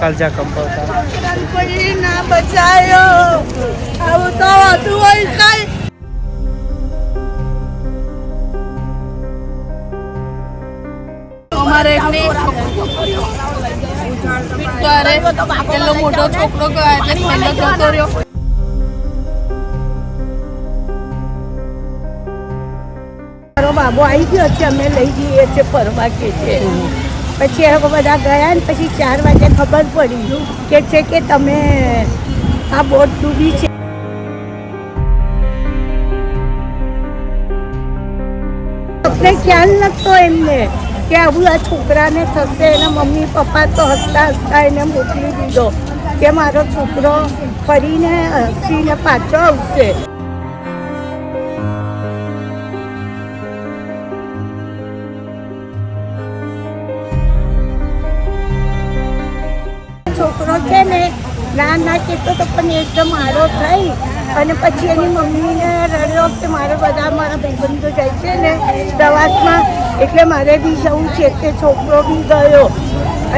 કાલજા કંપાવતા. પડી ના બચાયો આવું તો હતું હોય કઈ અમારે પેલો મોટો છોકરો ગયો એટલે પેલો જતો રહ્યો. મારો બાબો આવી ગયો છે અમે લઈ જઈએ છીએ ફરવા કે છે. પછી એ બધા ગયા ને પછી ચાર વાગે ખબર પડી કે છે કે તમે આ બોટ ડૂબી છે. આપણે ખ્યાલ નહોતો એમને કે આવું આ છોકરાને થશે, એના મમ્મી પપ્પા તો હસતા હસતા એને મોકલી દીધો કે મારો છોકરો ફરીને હસીને પાછો આવશે. ના ના કહેતો તો પણ એકદમ આડો થઈ. અને પછી એની મમ્મીને રડ્યો કે મારે બધા મારા ભાઈબંધો જાય છે ને પ્રવાસમાં, એટલે મારે બી જવું છે તે છોકરો બી ગયો.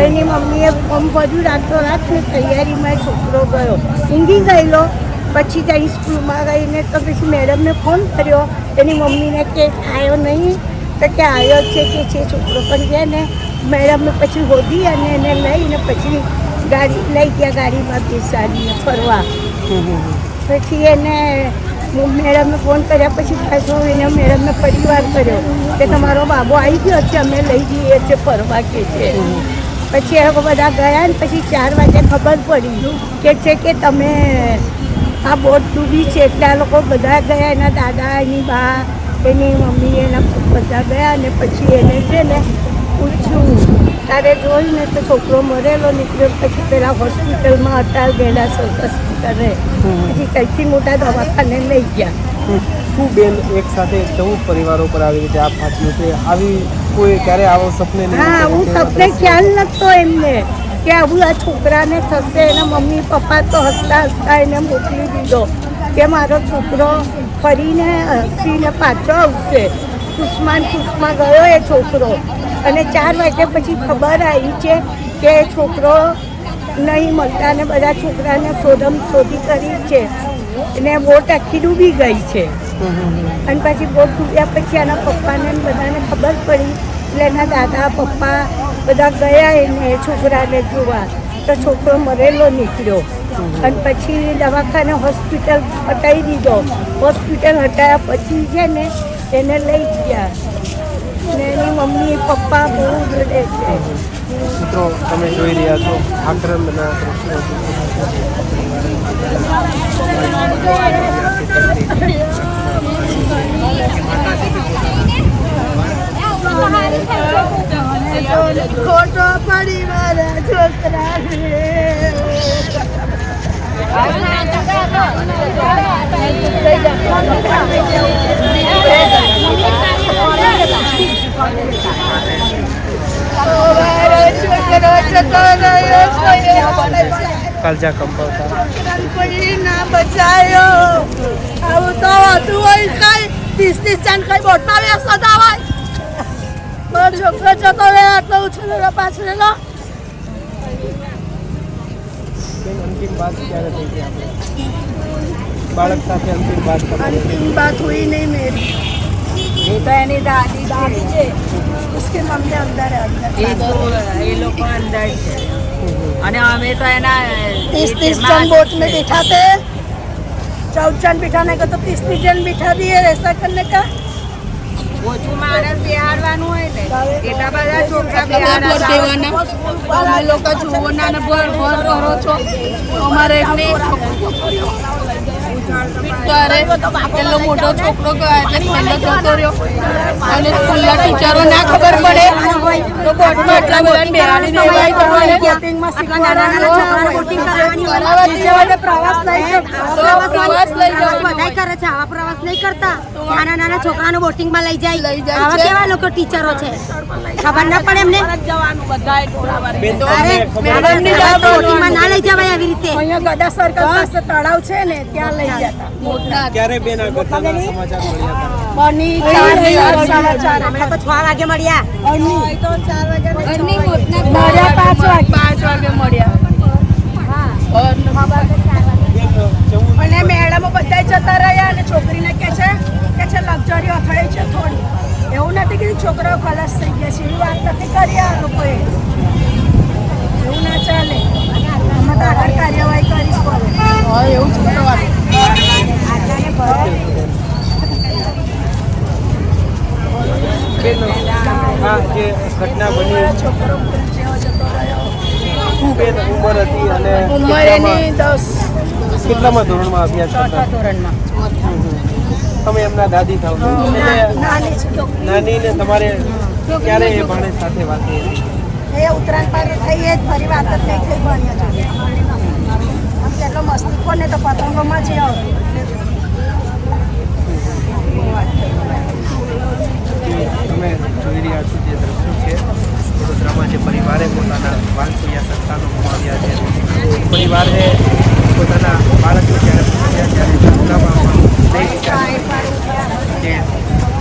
એની મમ્મીએ ફોર્મ ભર્યું રાત ને તૈયારીમાં છોકરો ગયો. ઊંઘી ગયેલો, પછી ત્યાં સ્કૂલમાં ગઈને તો પછી મેડમને ફોન કર્યો. એની મમ્મીને કે આવ્યો નહીં. તો કે આવ્યો છે કે છે છોકરો પણ ગયા ને, મેડમને પછી હોદી અને એને લઈને પછી ગાડી લઈ ગયા ગાડીમાં બેસાડીને ફરવા. પછી એને હું મેડમને ફોન કર્યા, પછી પાછો એને મેડમને પરિવાર કર્યો કે તમારો બાબો આવી ગયો છે, અમે લઈ જઈએ છે ફરવા કે છે. પછી એ લોકો બધા ગયા ને પછી ચાર વાગે ખબર પડી કે છે કે તમે આ બોટ ડૂબી છે, એટલે આ લોકો બધા ગયા, એના દાદા, એની બા, એની મમ્મી, એના બધા ગયા ને પછી એને છે ને પૂછ્યું તારે જોઈને તો છોકરો મરેલો નીકળ્યો પછી પેલા હોસ્પિટલમાં હતા ગયેલા સર્કસ કરે પછી કઈથી મોટા દવાખાને લઈ ગયા. શું બેન એક સાથે ચૌદ પરિવારો પર આવી રીતે આપ ફાટ્યું છે આવી કોઈ ક્યારે આવો સપને હા હું સપને ખ્યાલ નતો એમને કે આવું આ છોકરાને થશે. એના મમ્મી પપ્પા તો હસતા હસતા એને મોકલી દીધો કે મારો છોકરો ફરીને હસીને પાછો આવશે. ખુશમાં ને ગયો એ છોકરો. અને ચાર વાગ્યા પછી ખબર આવી છે કે છોકરો નહીં મળતા ને બધા છોકરાને શોધમ શોધી કરી છે. અને બોટ આખી ડૂબી ગઈ છે. અને પછી બોટ ડૂબ્યા પછી એના પપ્પાને બધાને ખબર પડી. એટલે એના દાદા, પપ્પા બધા ગયા એને છોકરાને જોવા. તો છોકરો મરેલો નીકળ્યો. અને પછી દવાખાને હોસ્પિટલ હટાવી દીધો. હોસ્પિટલ હટાવ્યા પછી છે ને એને લઈ ગયા. ને એની મમ્મી પપ્પા બહુ રડે છે. મિત્રો તમે જોઈ રહ્યા છો આક્રમના ખોટો પડી મારા છોકરા કલજા કંપાવતા ના બચાયો આવું તો હતું હોય કઈ ત્રીસ ત્રીસ ચાંદ કઈ બોટમાં વ્યસ્ત હતા હોય મારો છોકરો જતો રહે આટલો ઉછળેલો પાછળેલો અંતિમ વાત ક્યારે થઈ ગઈ આપણે બાળક સાથે અંતિમ વાત અંતિમ વાત હોય નહીં મેરી એ તો એની દાદી दादी છે जी उसके मम्मी अंदर है એ अंदर તો એ લોકો અંદર છે અને અમે તો એના तीस तीस जन बोट में बिठाते चौदह जन बिठाने का तो तीस तीस जन बिठा दिए ऐसा करने का ઓછું માણસ બિહારવાનું હોય ને એટલા બધા છોકરા બિહારવાના અમે લોકો જોવાના ને ભર ભર કરો છો અમારે એમને પેલો મોટો છોકરો ગયો એટલે પેલો જતો રહ્યો. અને સ્કૂલના ટીચરો ના ખબર પડે. તો બોટમાં એટલા બધા બેહાડીને એવા કરવાને પ્રવાસ લઈ જાઓ. પ્રવાસ લઈ જાઓ. બધાય કરે છે. આવા પ્રવાસ નહીં કરતા. નાના નાના છોકરાને બોટિંગમાં લઈ જાય. લઈ જાય આવા કેવા લોકો ટીચરો છે? ખબર ના પડે એમને? જવાનું ની લઈ જવાય આવી રીતે. અહીંયા ગદા સર્કલ પાસે તળાવ છે ને ત્યાં લઈ હતા ક્યારે બેન આ ઘટનાના સમાચાર મળ્યા સમાચાર. અમને તો બધા જતા રહ્યા અને છોકરીને કે છે કે છે લક્ઝરી અથડાઈ છે થોડી. એવું નથી કે છોકરાઓ ખલાસ થઈ ગયા છે. એવી વાત નથી કરી આ લોકોએ. એવું ના ચાલે. અમે આગળ કાર્યવાહી કરીશ એવું જ આ જે ઘટના બની શું બેન ઉંમર હતી અને ધોરણમાં અભ્યાસ કરતા? તમે એમના દાદી થાવ નાની ને તમારે ક્યારે એ ભાણે સાથે વાત થઈ એ ઉત્તરાયણ પાસે થઈ જ વાત જ તો પતંગોમાં જ તમે જોઈ રહ્યા છો જે દ્રશ્યો છે, વડોદરામાં જે પરિવારે પોતાના વાલસોયા સંતાનો ગુમાવ્યા છે. પરિવારે પોતાના બાળકો જ્યારે પૂછ્યા ત્યારે જુદામાં નહીં વિચાર્યું કે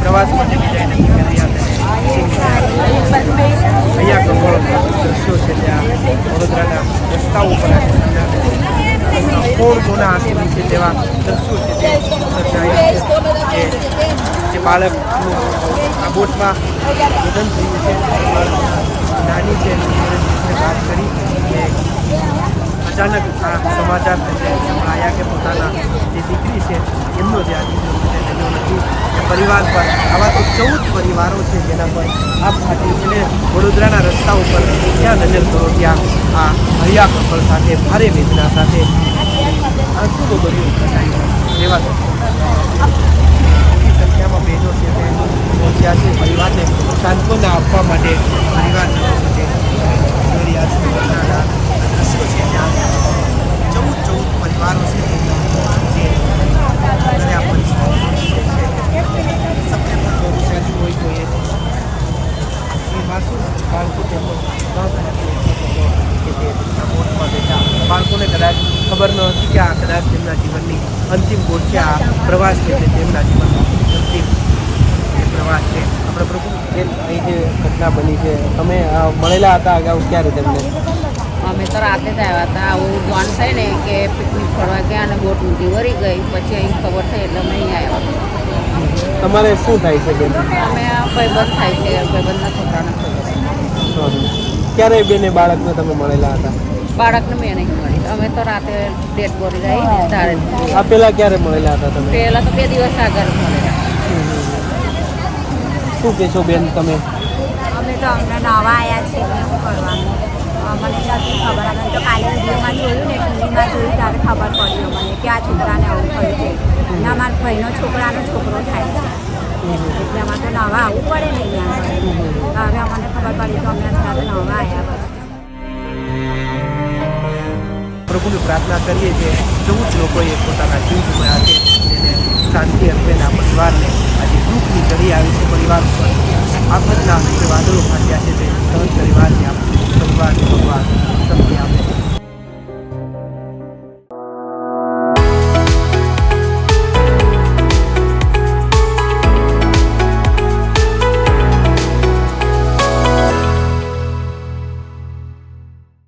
પ્રવાસમાં જે વિજય નક્કી કરી અહીંયા કમળ દ્રશ્યો છે, ત્યાં વડોદરાના રસ્તાઓ સંજ્ઞા કોણ કોના આંસુ છે તેવા દ્રશ્યો છે તે સર્જાયા જે બાળકનું આ બોટમાં નિધન થયું છે. નાની છે. વાત કરી કે અચાનક આ સમાચાર થશે સંભળાયા કે પોતાના જે દીકરી છે, એમનો જે આ દીકરો છે તેનો નથી. પરિવાર પર આવા તો ચૌદ પરિવારો છે જેના પર આ ફાટી એટલે વડોદરાના રસ્તા ઉપર ત્યાં નજર કરો ત્યાં આ હરિયા કપલ સાથે, ભારે વેદના સાથે ભર્યું ઘટાયું એવા મોટી સંખ્યામાં બહેનો છે તે પહોંચ્યા પરિવારને સાંત્વના આપવા માટે પરિવારજનો વડોદરાના દ્રશ્યો છે. ત્યાં ચૌદ ચૌદ પરિવારો છે ઘરે આ પરિસ્થિતિ છે સપ્ટેમ્બર ભવિષ્યથી હોય તો એ એ માસૂમ બાળકો તેમનો ન થયા કે તે આ બોટમાં બેઠા બાળકોને કદાચ ખબર ન હતી કે આ કદાચ તેમના જીવનની અંતિમ બોટ છે આ પ્રવાસ છે તે તેમના જીવનનો અંતિમ જે પ્રવાસ છે આપણે પ્રભુ બેન અહીં જે ઘટના બની છે. તમે મળેલા હતા અગાઉ? ક્યારે તમને અમે તો રાતે જ આવ્યા હતા. આવું જોન થાય ને કે પિકનિક ફરવા ગયા અને બોટ ઊંધી વળી ગઈ. પછી અહીં ખબર થઈ એટલે અમે અહીં આવ્યા. તમારે શું થાય છે બેન? અમે આ ભાઈબંધ થાય છે. ભાઈબંધના છોકરાને ખબર ક્યારે બેને બાળકને તમે મળેલા હતા? બાળકને મેં નહીં મળી અમે તો રાતે ડેટ બોરી ને તારે આ પહેલાં ક્યારે મળેલા હતા તમે? પહેલાં તો બે દિવસ આગળ મળેલા શું કહેશો બેન તમે? તો અમને નવા આવ્યા છે શું કરવાનું. અમને નથી ખબર અમે તો કાલે વિડીયોમાં જોયું ને, ટીવીમાં જોયું, ત્યારે ખબર પડી અમને કે આ છોકરાને આવું થયું છે. અને અમારા ભાઈનો છોકરાનો છોકરો થાય છે. એટલે અમારે તો નવા આવવું પડે ને અહીંયા. હવે અમને ખબર પડી તો અમને અત્યારે નવા આવ્યા પ્રભુને પ્રાર્થના કરીએ છીએ ચૌદ લોકોએ પોતાના જીવ ગુમાવ્યા છે તેને શાંતિ અર્પેના પરિવારને આજે દુઃખની ઘડી આવી છે પરિવાર ઉપર. આફતના જે વાદળો ફાટ્યા છે તે સહન પરિવારને આપ